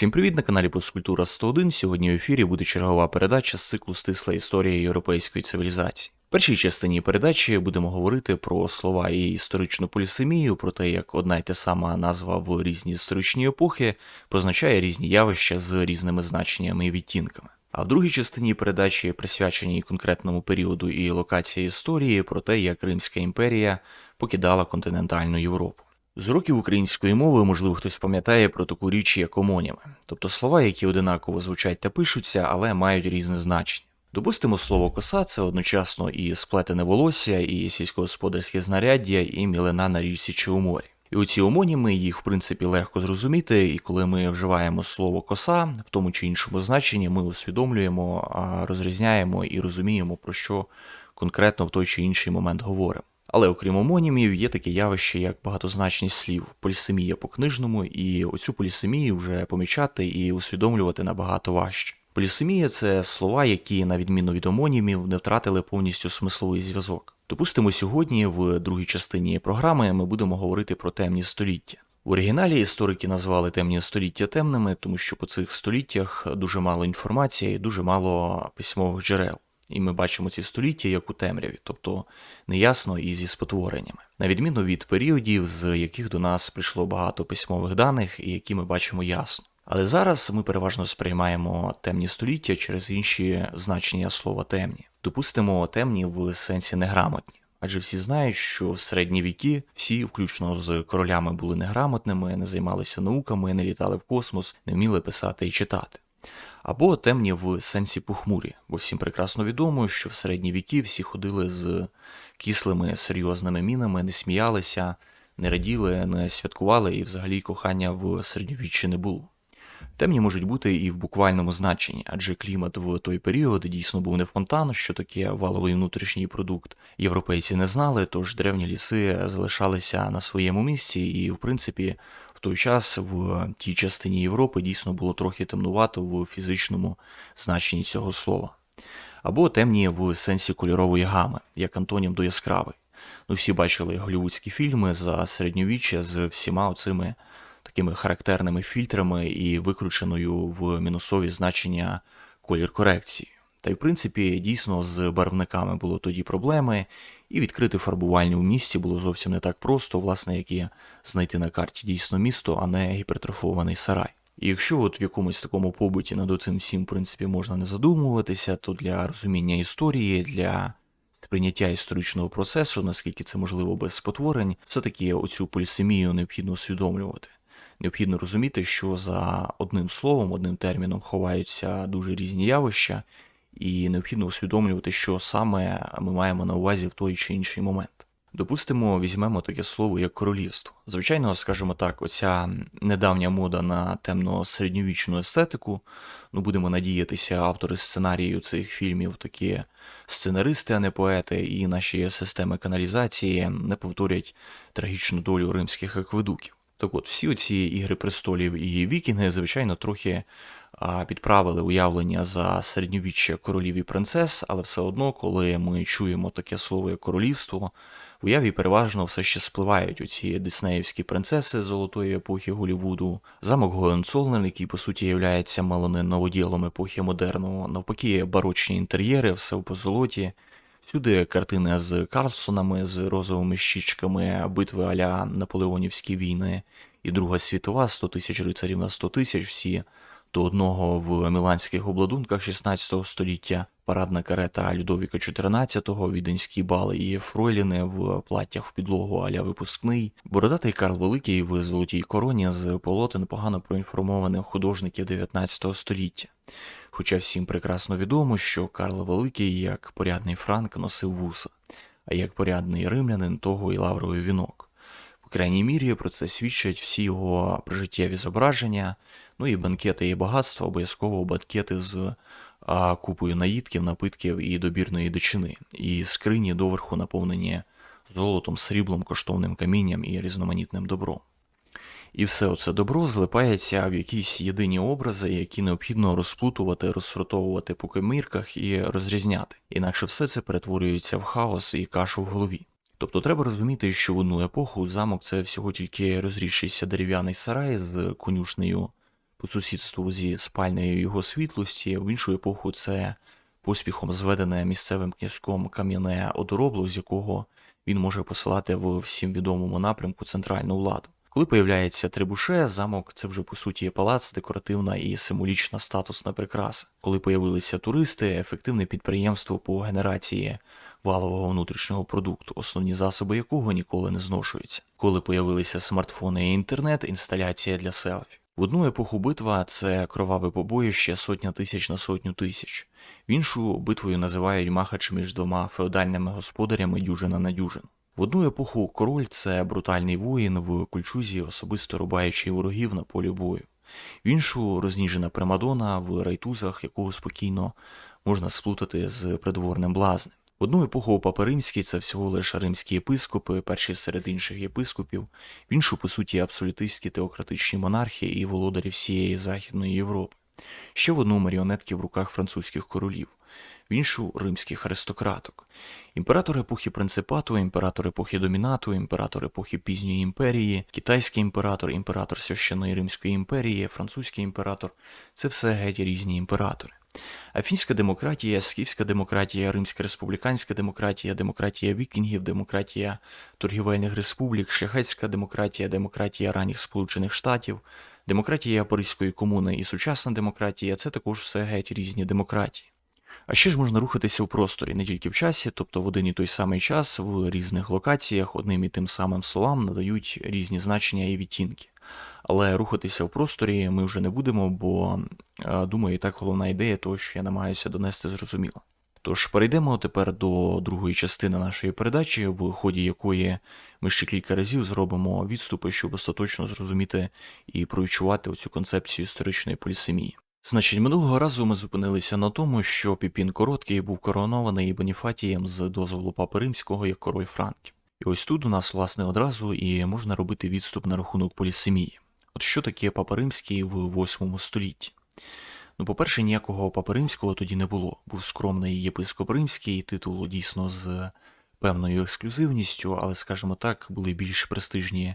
Всім привіт на каналі Поскультура 101. Сьогодні в ефірі буде чергова передача з циклу Стисла історія європейської цивілізації. В першій частині передачі будемо говорити про слова і історичну полісемію, про те, як одна й та сама назва в різні історичні епохи позначає різні явища з різними значеннями і відтінками. А в другій частині передачі, присвяченій конкретному періоду і локації історії, про те, як Римська імперія покидала континентальну Європу. З уроків української мови, можливо, хтось пам'ятає про таку річ, як омоніми, тобто слова, які одинаково звучать та пишуться, але мають різне значення. Допустимо, слово коса це одночасно і сплетене волосся, і сільськогосподарське знаряддя, і мілина на річці чи у морі. І оці омоніми їх в принципі легко зрозуміти, і коли ми вживаємо слово коса в тому чи іншому значенні, ми усвідомлюємо, розрізняємо і розуміємо, про що конкретно в той чи інший момент говоримо. Але окрім омонімів, є таке явище, як багатозначність слів, полісемія по книжному, і оцю полісемію вже помічати і усвідомлювати набагато важче. Полісемія це слова, які, на відміну від омонімів, не втратили повністю смисловий зв'язок. Допустимо, сьогодні в другій частині програми ми будемо говорити про темні століття. В оригіналі історики назвали темні століття темними, тому що по цих століттях дуже мало інформації і дуже мало письмових джерел. І ми бачимо ці століття як у темряві, тобто неясно і зі спотвореннями, на відміну від періодів, з яких до нас прийшло багато письмових даних, і які ми бачимо ясно. Але зараз ми переважно сприймаємо темні століття через інші значення слова темні. Допустимо, темні в сенсі неграмотні. Адже всі знають, що в середні віки всі, включно з королями, були неграмотними, не займалися науками, не літали в космос, не вміли писати і читати або темні в сенсі похмурі, бо всім прекрасно відомо, що в середні віки всі ходили з кислими серйозними мінами, не сміялися, не раділи, не святкували і взагалі кохання в середньовіччі не було. Темні можуть бути і в буквальному значенні, адже клімат в той період дійсно був не фонтан, що таке валовий внутрішній продукт. Європейці не знали, тож древні ліси залишалися на своєму місці, і, в принципі, той час в тій частині Європи дійсно було трохи темнувато в фізичному значенні цього слова. Або темні в сенсі кольорової гами, як антонім до яскравий. Ну, всі бачили голівудські фільми за середньовіччя з всіма оцими такими характерними фільтрами і викрученою в мінусові значення колір корекції. Та й в принципі дійсно з барвниками було тоді проблеми, і відкрити фарбувальні у місті було зовсім не так просто, власне, як і знайти на карті дійсно місто, а не гіпертрофований сарай. І якщо от в якомусь такому побуті над цим всім в принципі можна не задумуватися, то для розуміння історії, для сприйняття історичного процесу, наскільки це можливо без спотворень, все-таки оцю полісемію необхідно усвідомлювати. Необхідно розуміти, що за одним словом, одним терміном ховаються дуже різні явища, і необхідно усвідомлювати, що саме ми маємо на увазі в той чи інший момент. Допустимо, візьмемо таке слово як королівство. Звичайно, скажімо так, оця недавня мода на темно-середньовічну естетику. Ну, будемо надіятися, автори сценарію цих фільмів такі сценаристи, а не поети, і наші системи каналізації не повторять трагічну долю римських акведуків. Так от, всі оці ігри престолів і вікінги, звичайно, трохи підправили уявлення за середньовіччя королів і принцес, але все одно, коли ми чуємо таке слово як королівство, в уяві переважно все ще спливають оці диснеївські принцеси золотої епохи Голівуду, замок Гоенцолнен, який по суті є мало не новоділом епохи модерну, навпаки, барочні інтер'єри, все в позолоті. Всюди картини з Карлсонами, з розовими щічками, битви аля Наполеонівські війни і Друга світова, 100 тисяч рицарів на 100 тисяч, всі до одного в міланських обладунках 16 століття, парадна карета Людовіка XIV, віденські бали і Фройліни в платтях в підлогу аля випускний, бородатий Карл Великий в золотій короні з полотен погано проінформованих художників 19 століття. Хоча всім прекрасно відомо, що Карл Великий, як порядний Франк, носив вуса, а як порядний римлянин того і лавровий вінок. В крайній мірі про це свідчать всі його прижиттєві зображення, Ну і банкети і багатства, обов'язково банкети з а, купою наїдків, напитків і добірної дичини, і скрині доверху наповнені золотом, сріблом, коштовним камінням і різноманітним добром. І все оце добро злипається в якісь єдині образи, які необхідно розплутувати, розсортовувати по комірках і розрізняти. Інакше все це перетворюється в хаос і кашу в голові. Тобто треба розуміти, що в одну епоху замок це всього тільки розрісшийся дерев'яний сарай з конюшнею по сусідству зі спальнею його світлості, в іншу епоху це поспіхом зведене місцевим князьком кам'яне одоробло, з якого він може посилати в всім відомому напрямку центральну владу. Коли появляється трибуше, замок це вже по суті палац, декоративна і символічна статусна прикраса. Коли появилися туристи, ефективне підприємство по генерації валового внутрішнього продукту, основні засоби якого ніколи не зношуються. Коли появилися смартфони і інтернет, інсталяція для селфі. В одну епоху битва це кроваве побоїще сотня тисяч на сотню тисяч. В іншу битвою називають махач між двома феодальними господарями дюжина на дюжину. В одну епоху король це брутальний воїн в кульчузі, особисто рубаючи ворогів на полі бою. В іншу розніжена примадона в райтузах, якого спокійно можна сплутати з придворним блазнем. Одну епоху Папа Римський це всього лише римські єпископи, перші серед інших єпископів, в іншу, по суті, абсолютистські теократичні монархи і володарі всієї Західної Європи. Ще в одну маріонетки в руках французьких королів, в іншу римських аристократок. Імператор епохи принципату, імператор епохи домінату, імператор епохи пізньої імперії, китайський імператор, імператор священної Римської імперії, французький імператор це все геть різні імператори. Афінська демократія, скіфська демократія, римська республіканська демократія, демократія вікінгів, демократія торгівельних республік, шляхетська демократія, демократія ранніх Сполучених Штатів, демократія Паризької комуни і сучасна демократія це також все геть різні демократії. А ще ж можна рухатися в просторі не тільки в часі, тобто в один і той самий час в різних локаціях одним і тим самим словам надають різні значення і відтінки. Але рухатися в просторі ми вже не будемо, бо е, думаю, і так головна ідея того, що я намагаюся донести зрозуміла. Тож перейдемо тепер до другої частини нашої передачі, в ході якої ми ще кілька разів зробимо відступи, щоб остаточно зрозуміти і провідчувати цю концепцію історичної полісемії. Значить, минулого разу ми зупинилися на тому, що Піпін Короткий був коронований Боніфатієм з дозволу Папи Римського як король Франків. І ось тут у нас, власне, одразу і можна робити відступ на рахунок полісемії. От що таке Папа Римський в 8 столітті? Ну, по-перше, ніякого Папи Римського тоді не було. Був скромний єпископ римський, титул дійсно з певною ексклюзивністю, але, скажімо так, були більш престижні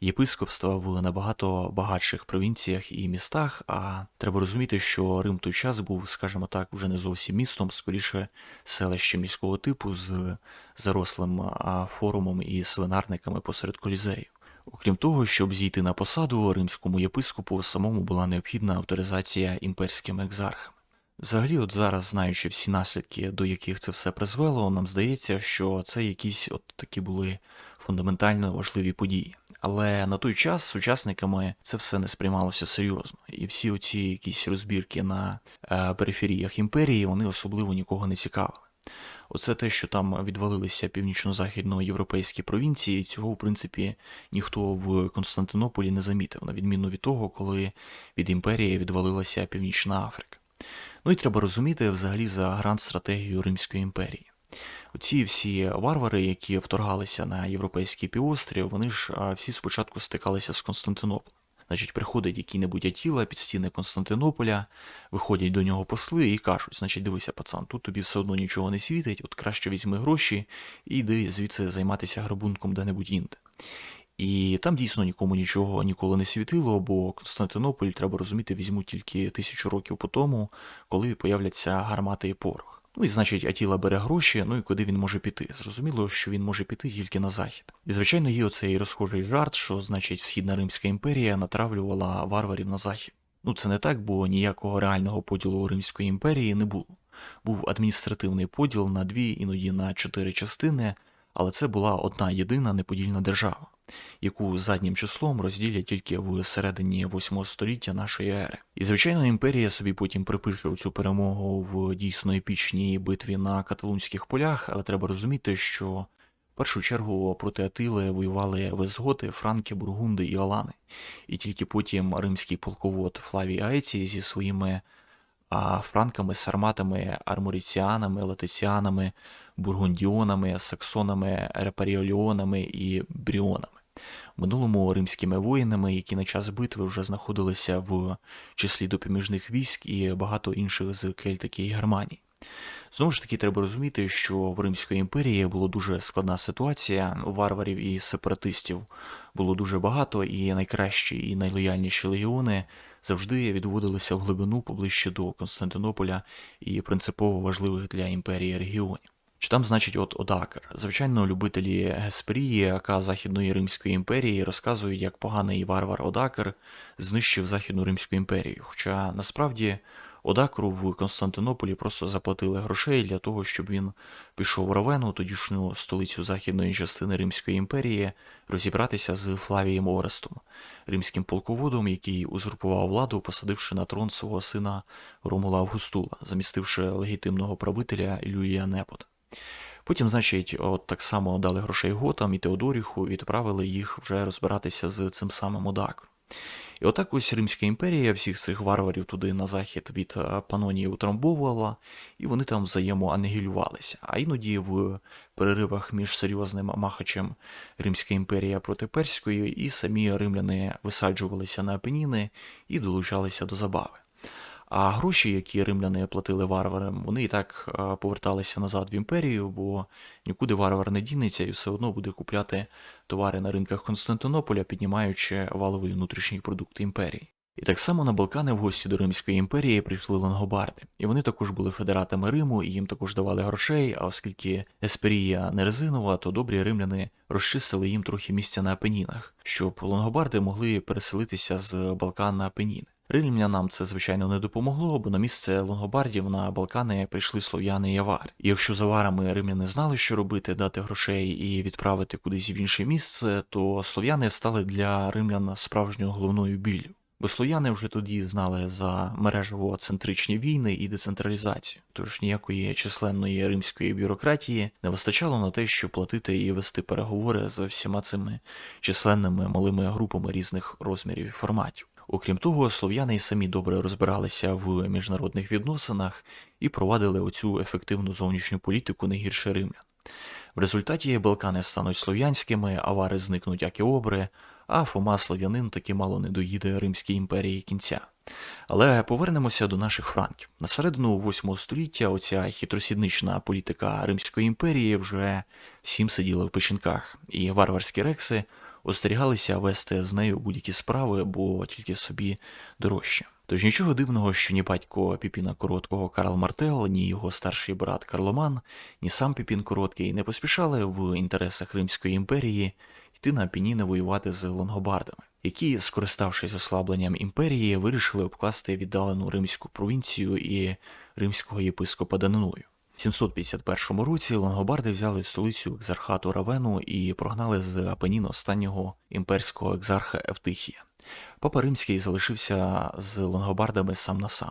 єпископства в набагато багатших провінціях і містах. А треба розуміти, що Рим той час був, скажімо так, вже не зовсім містом, скоріше селищем міського типу з зарослим форумом і свинарниками посеред колізею. Окрім того, щоб зійти на посаду, римському єпископу самому була необхідна авторизація імперськими екзархами. Взагалі, от зараз, знаючи всі наслідки, до яких це все призвело, нам здається, що це якісь от такі були фундаментально важливі події. Але на той час сучасниками це все не сприймалося серйозно, і всі оці якісь розбірки на е, периферіях імперії вони особливо нікого не цікавили. Оце те, що там відвалилися північно-західноєвропейські провінції, цього, в принципі, ніхто в Константинополі не замітив, на відміну від того, коли від імперії відвалилася Північна Африка. Ну і треба розуміти взагалі за гранд стратегію Римської імперії. Оці всі варвари, які вторгалися на європейський півострів, вони ж всі спочатку стикалися з Константинополем. Значить, приходить який-небудь Атіла під стіни Константинополя, виходять до нього посли і кажуть: значить, дивися, пацан, тут тобі все одно нічого не світить, от краще візьми гроші і йди звідси займатися грабунком де-небудь інде. І там дійсно нікому нічого ніколи не світило, бо Константинополь, треба розуміти, візьмуть тільки тисячу років по тому, коли появляться гармати і порох. Ну і значить, Атіла бере гроші, ну і куди він може піти. Зрозуміло, що він може піти тільки на захід. І звичайно, є оцей розхожий жарт, що значить Східна Римська імперія натравлювала варварів на захід. Ну це не так, бо ніякого реального поділу Римської імперії не було. Був адміністративний поділ на дві, іноді на чотири частини, але це була одна єдина неподільна держава яку заднім числом розділять тільки в середині 8 століття нашої ери. І звичайно, імперія собі потім припише цю перемогу в дійсно епічній битві на каталунських полях, але треба розуміти, що в першу чергу проти Атили воювали Визготи, Франки, Бургунди і Алани, і тільки потім римський полковод Флавій Аецій зі своїми а, франками, сарматами, арморіціанами, латиціанами, бургундіонами, саксонами, репаріоліонами і бріонами минулому римськими воїнами, які на час битви вже знаходилися в числі допоміжних військ і багато інших з Кельтики і Германії. Знову ж таки, треба розуміти, що в Римської імперії була дуже складна ситуація, варварів і сепаратистів було дуже багато, і найкращі і найлояльніші легіони завжди відводилися в глибину поближче до Константинополя і принципово важливих для імперії регіонів. Чи там, значить, от Одакер. Звичайно, любителі Гесперії, АК Західної Римської імперії, розказують, як поганий варвар Одакер знищив Західну Римську імперію. Хоча насправді Одакру в Константинополі просто заплатили грошей для того, щоб він пішов в Равену, тодішню столицю західної частини Римської імперії, розібратися з Флавієм Орестом, римським полководом, який узурпував владу, посадивши на трон свого сина Ромула Августула, замістивши легітимного правителя Люїя Непота. Потім, значить, от так само дали грошей Готам і Теодоріху і відправили їх вже розбиратися з цим самим Одакром. І отак ось Римська імперія всіх цих варварів туди на захід від е, Панонії утрамбовувала, і вони там взаємоанігілювалися. А іноді в переривах між серйозним махачем Римська імперія проти Перської, і самі римляни висаджувалися на Апеніни і долучалися до забави. А гроші, які римляни платили варварам, вони і так е, поверталися назад в імперію, бо нікуди варвар не дінеться і все одно буде купляти товари на ринках Константинополя, піднімаючи валовий внутрішній продукт імперії. І так само на Балкани в гості до Римської імперії прийшли лонгобарди, і вони також були федератами Риму, і їм також давали грошей. А оскільки Есперія не резинова, то добрі римляни розчистили їм трохи місця на Апенінах, щоб лонгобарди могли переселитися з Балкан на Апеніни. Римлянам це, звичайно, не допомогло, бо на місце лонгобардів на Балкани прийшли слов'яни і авари. І якщо з аварами римляни знали, що робити, дати грошей і відправити кудись в інше місце, то слов'яни стали для римлян справжньою головною біллю. Бо слов'яни вже тоді знали за мережево центричні війни і децентралізацію, тож ніякої численної римської бюрократії не вистачало на те, щоб платити і вести переговори з всіма цими численними малими групами різних розмірів і форматів. Окрім того, слов'яни й самі добре розбиралися в міжнародних відносинах і провадили оцю ефективну зовнішню політику не гірше римлян. В результаті Балкани стануть слов'янськими, авари зникнуть як і обри, а Фома Слов'янин таки мало не доїде Римській імперії кінця. Але повернемося до наших франків. На середину 8 століття оця хитросіднична політика Римської імперії вже всім сиділа в печінках, і варварські рекси остерігалися вести з нею будь-які справи, бо тільки собі дорожче. Тож нічого дивного, що ні батько Піпіна Короткого Карл Мартел, ні його старший брат Карломан, ні сам Піпін Короткий не поспішали в інтересах Римської імперії йти на Пініни воювати з лонгобардами, які, скориставшись ослабленням імперії, вирішили обкласти віддалену римську провінцію і римського єпископа даниною. В 751 році лонгобарди взяли столицю екзархату Равену і прогнали з Апенін останнього імперського екзарха Евтихія. Папа Римський залишився з лонгобардами сам на сам.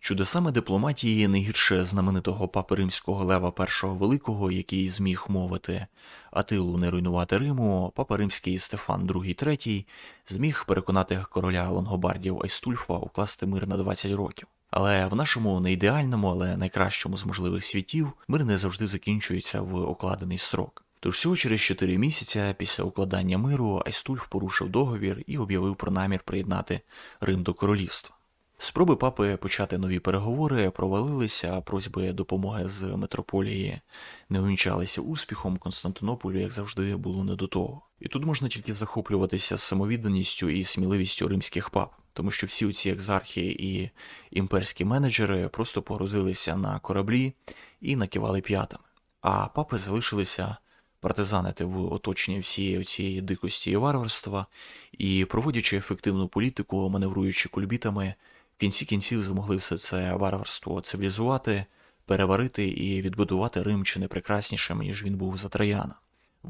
Чудесами дипломатії не гірше знаменитого папи римського Лева І Великого, який зміг мовити Атилу не руйнувати Риму, папа римський Стефан II III зміг переконати короля лонгобардів Айстульфа укласти мир на 20 років. Але в нашому не ідеальному, але найкращому з можливих світів мир не завжди закінчується в окладений срок. Тож всього через 4 місяці після укладання миру Айстульф порушив договір і об'явив про намір приєднати Рим до королівства. Спроби папи почати нові переговори провалилися, а просьби допомоги з метрополії не увінчалися успіхом, Константинополю, як завжди, було не до того. І тут можна тільки захоплюватися самовідданістю і сміливістю римських пап, тому що всі ці екзархи і імперські менеджери просто погрузилися на кораблі і накивали п'ятами, а папи залишилися партизанити в оточенні всієї цієї дикості і варварства і проводячи ефективну політику, маневруючи кульбітами в кінці кінців змогли все це варварство цивілізувати, переварити і відбудувати Рим чи не прекраснішим, ніж він був за Трояна.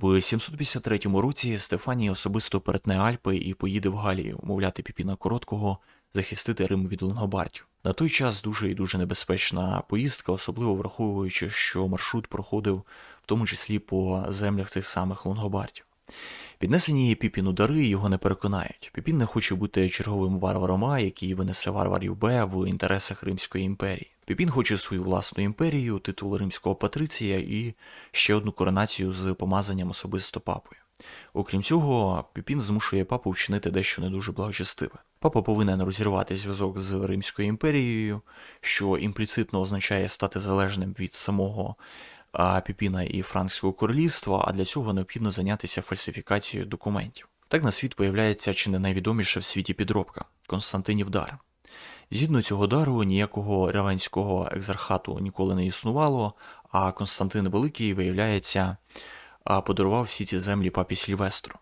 В 753 році Стефаній особисто перетне Альпи і поїде в Галію, мовляти Піпіна Короткого, захистити Рим від лонгобардів. На той час дуже і дуже небезпечна поїздка, особливо враховуючи, що маршрут проходив в тому числі по землях цих самих лонгобардів. Піднесені Піпіну дари його не переконають. Піпін не хоче бути черговим варваром А, який винесе варварів Б в інтересах Римської імперії. Піпін хоче свою власну імперію, титул римського патриція і ще одну коронацію з помазанням особисто папою. Окрім цього, Піпін змушує папу вчинити дещо не дуже благочестиве. Папа повинен розірвати зв'язок з Римською імперією, що імпліцитно означає стати залежним від самого Піпіна і Франкського королівства, а для цього необхідно зайнятися фальсифікацією документів. Так на світ появляється чи не найвідоміша в світі підробка Константинів дар. Згідно цього дару, ніякого равенського екзархату ніколи не існувало, а Константин Великий, виявляється, подарував всі ці землі папі Сільвестру.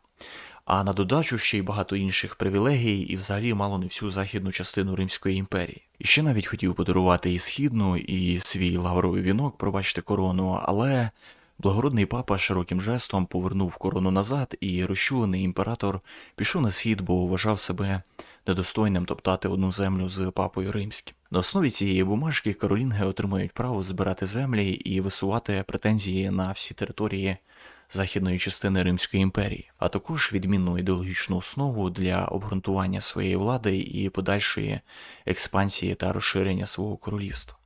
А на додачу ще й багато інших привілегій, і взагалі мало не всю західну частину Римської імперії. І ще навіть хотів подарувати і східну, і свій лавровий вінок, пробачте корону, але благородний папа широким жестом повернув корону назад, і розчулений імператор пішов на схід, бо вважав себе недостойним топтати одну землю з папою римським. На основі цієї бумажки каролінги отримують право збирати землі і висувати претензії на всі території західної частини Римської імперії, а також відмінну ідеологічну основу для обґрунтування своєї влади і подальшої експансії та розширення свого королівства.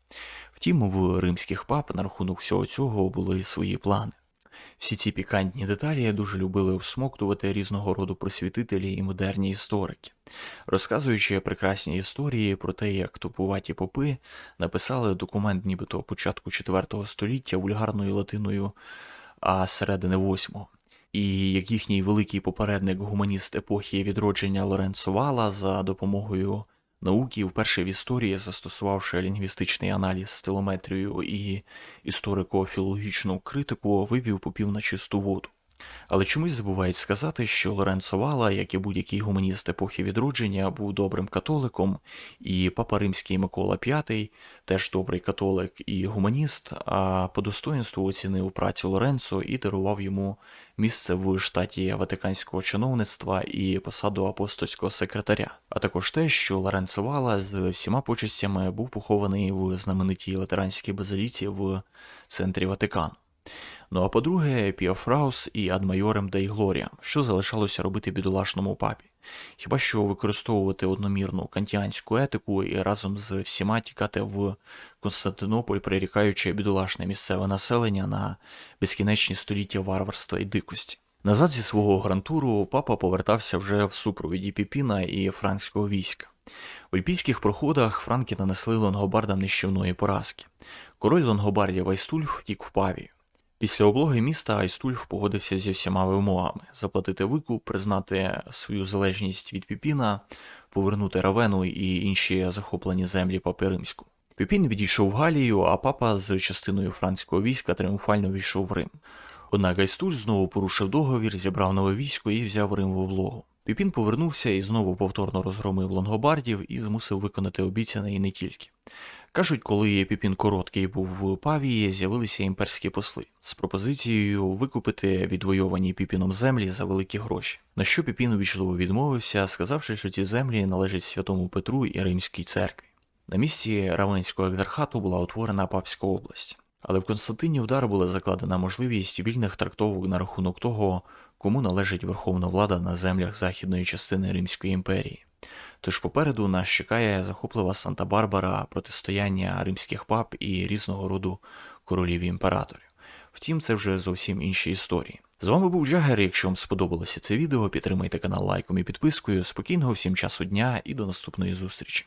Втім, в римських пап на рахунок всього цього були свої плани. Всі ці пікантні деталі дуже любили обсмоктувати різного роду просвітителі і модерні історики, розказуючи прекрасні історії про те, як тупуваті попи написали документ нібито початку IV століття вульгарною латиною, а середини восьмого. І як їхній великий попередник гуманіст епохи відродження Лоренцо Вала за допомогою науки вперше в історії, застосувавши лінгвістичний аналіз стилометрію і історико-філологічну критику, вивів попів на чисту воду. Але чомусь забувають сказати, що Лоренцо Вала, як і будь-який гуманіст епохи відродження, був добрим католиком, і папа римський Микола V, теж добрий католик і гуманіст, а по достоинству оцінив працю Лоренцо і дарував йому місце в штаті Ватиканського чиновництва і посаду апостольського секретаря, а також те, що Лоренцо Вала з всіма почестями був похований в знаменитій латеранській базиліці в центрі Ватикану. Ну а по-друге, Піофраус і адмайорем Дей Глорія, що залишалося робити бідолашному папі. Хіба що використовувати одномірну кантіанську етику і разом з всіма тікати в Константинополь, прирікаючи бідолашне місцеве населення на безкінечні століття варварства і дикості. Назад зі свого грантуру папа повертався вже в супровіді Піпіна і франкського війська. У альпійських проходах франки нанесли лонгобардам нищівної поразки. Король Лонгобардів Айстульф втік в Павію. Після облоги міста Айстульф погодився зі всіма вимогами заплатити викуп, признати свою залежність від Піпіна, повернути Равену і інші захоплені землі папи Римського. Піпін відійшов в Галію, а папа з частиною французького війська тріумфально війшов в Рим. Однак Айстуль знову порушив договір, зібрав нове військо і взяв Рим в облогу. Піпін повернувся і знову повторно розгромив лонгобардів і змусив виконати обіцяне і не тільки. Кажуть, коли Піпін Короткий був в Павії, з'явилися імперські посли з пропозицією викупити відвойовані Піпіном землі за великі гроші. На що Піпін увічливо відмовився, сказавши, що ці землі належать святому Петру і Римській церкві. На місці Равенського екзархату була утворена Папська область. Але в Константині вдар була закладена можливість вільних трактовок на рахунок того, кому належить верховна влада на землях західної частини Римської імперії. Тож попереду нас чекає захоплива Санта-Барбара, протистояння римських пап і різного роду королів і імператорів. Втім, це вже зовсім інші історії. З вами був Джагер. Якщо вам сподобалося це відео, підтримайте канал лайком і підпискою. Спокійного всім часу дня і до наступної зустрічі.